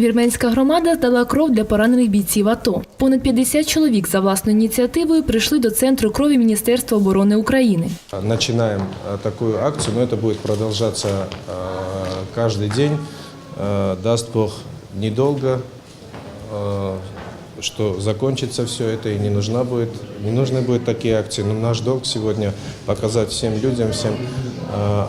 Вірменська громада здала кров для поранених бійців АТО. Понад 50 чоловік за власною ініціативою прийшли до центру крові Міністерства оборони України. Начинаем э, такую акцию, но это будет продолжаться э, каждый день. Э, Даст Бог недолго, э, что закончится все это и не нужна будет, не нужны будут такие акции. Но наш долг сегодня показать всем людям, всем э,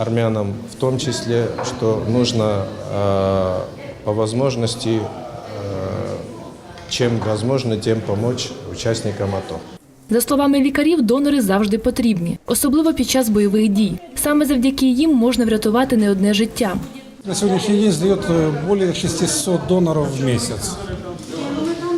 армянам в том числе, что нужно э, по возможности, э, чем возможно, тем помочь участникам АТО. За словами лікарів, донори завжди потрібні, особливо під час бойових дій. Саме завдяки їм можна врятувати не одне життя. На сегодняшний день сдает э, более 600 доноров в месяц.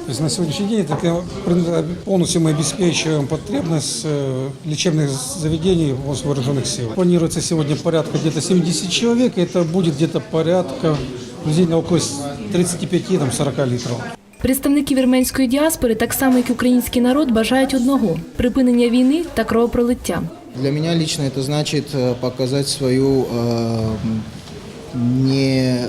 То есть на сегодняшний день это э, полностью мы обеспечиваем потребность э, лечебных заведений вооруженных сил. Планируется сегодня порядка где-то 70 человек, и это будет где-то порядка приблизительно около 35-40 литров. Представники вірменської діаспори, так само як і український народ, бажають одного припинення війни та кровопролиття. Для меня лично это значит э, показать свою э, не э,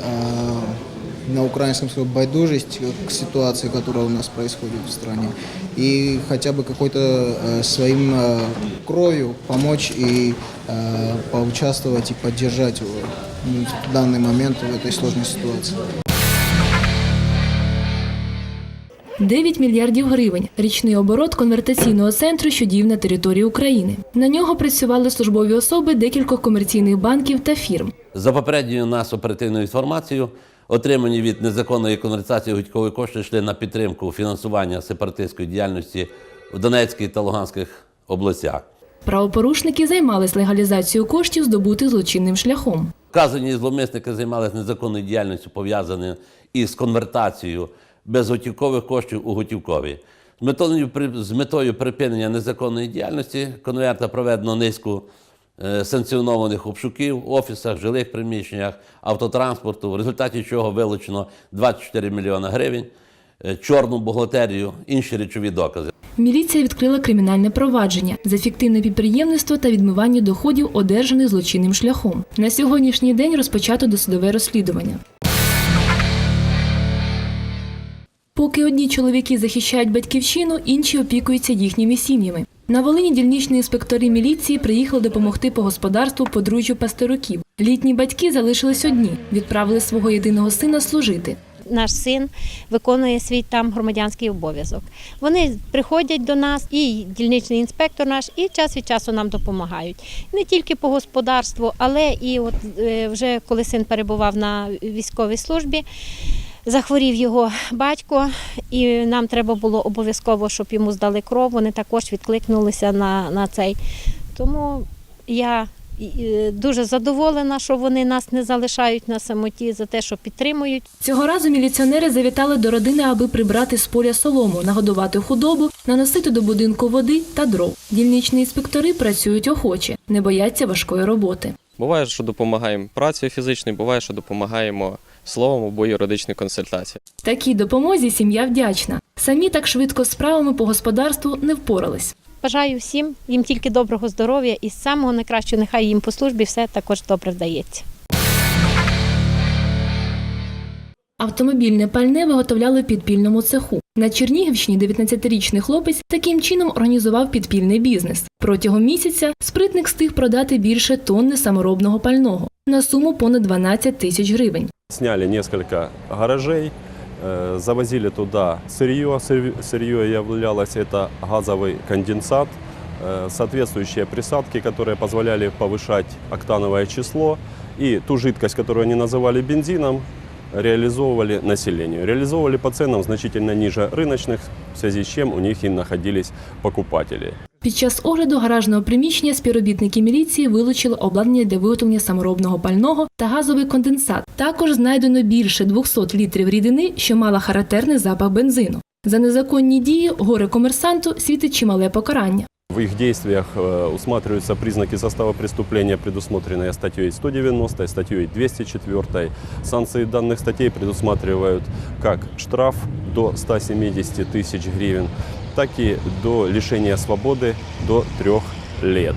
на украинском сказать, байдужесть к ситуации, которая у нас происходит в стране, и хотя бы какой-то э, своим э, кровью помочь и э, поучаствовать и поддержать его в данный момент в этой сложной ситуации. 9 мільярдів гривень річний оборот конвертаційного центру, що діяв на території України. На нього працювали службові особи декількох комерційних банків та фірм. За попередньою нас оперативною інформацією, отримані від незаконної конвертації готівкові кошти йшли на підтримку фінансування сепаратистської діяльності в Донецькій та Луганських областях. Правопорушники займались легалізацією коштів, здобутих злочинним шляхом. Вказані зловмисники займалися незаконною діяльністю, пов'язаною із конвертацією безготівкових коштів у готівкові. З метою, з метою припинення незаконної діяльності конверта проведено низку е, санкціонованих обшуків в офісах, жилих приміщеннях, автотранспорту, в результаті чого вилучено 24 мільйони гривень, е, чорну бухгалтерію, інші речові докази. Міліція відкрила кримінальне провадження за фіктивне підприємництво та відмивання доходів, одержаних злочинним шляхом. На сьогоднішній день розпочато досудове розслідування. Поки одні чоловіки захищають батьківщину, інші опікуються їхніми сім'ями. На Волині дільничні інспектори міліції приїхали допомогти по господарству подружжю пасторуків. Літні батьки залишились одні, відправили свого єдиного сина служити. Наш син виконує свій там громадянський обов'язок. Вони приходять до нас, і дільничний інспектор наш, і час від часу нам допомагають. Не тільки по господарству, але і от е, вже коли син перебував на військовій службі. Захворів його батько, і нам треба було обов'язково, щоб йому здали кров. Вони також відкликнулися на, на цей. Тому я дуже задоволена, що вони нас не залишають на самоті за те, що підтримують. Цього разу міліціонери завітали до родини, аби прибрати з поля солому, нагодувати худобу, наносити до будинку води та дров. Дільничні інспектори працюють охоче, не бояться важкої роботи. Буває, що допомагаємо працею фізичною, буває, що допомагаємо словом або юридичною консультацією. Такій допомозі сім'я вдячна. Самі так швидко з справами по господарству не впорались. Бажаю всім їм тільки доброго здоров'я і самого найкращого, нехай їм по службі все також добре вдається. Автомобільне пальне виготовляли в підпільному цеху. На Чернігівщині 19-річний хлопець таким чином організував підпільний бізнес. Протягом місяця спритник встиг продати більше тонни саморобного пального на суму понад 12 тисяч гривень. Сняли несколько гаражей, завозили туда сырье. Сырь- Сырье являлось это газовый конденсат, э, соответствующие присадки, которые позволяли повышать октановое число. И ту жидкость, которую они называли бензином, реализовывали населению. Реализовывали по ценам значительно ниже рыночных, в связи с чем у них и находились покупатели. Під час огляду гаражного приміщення співробітники міліції вилучили обладнання для виготовлення саморобного пального та газовий конденсат. Також знайдено більше 200 літрів рідини, що мала характерний запах бензину. За незаконні дії горе комерсанту світить чимале покарання. В их действиях э, усматриваются признаки состава преступления, предусмотренные статьей 190, статьей 204. Санкции данных статей предусматривают как штраф до 170 тысяч гривен, так и до лишения свободы до трех лет.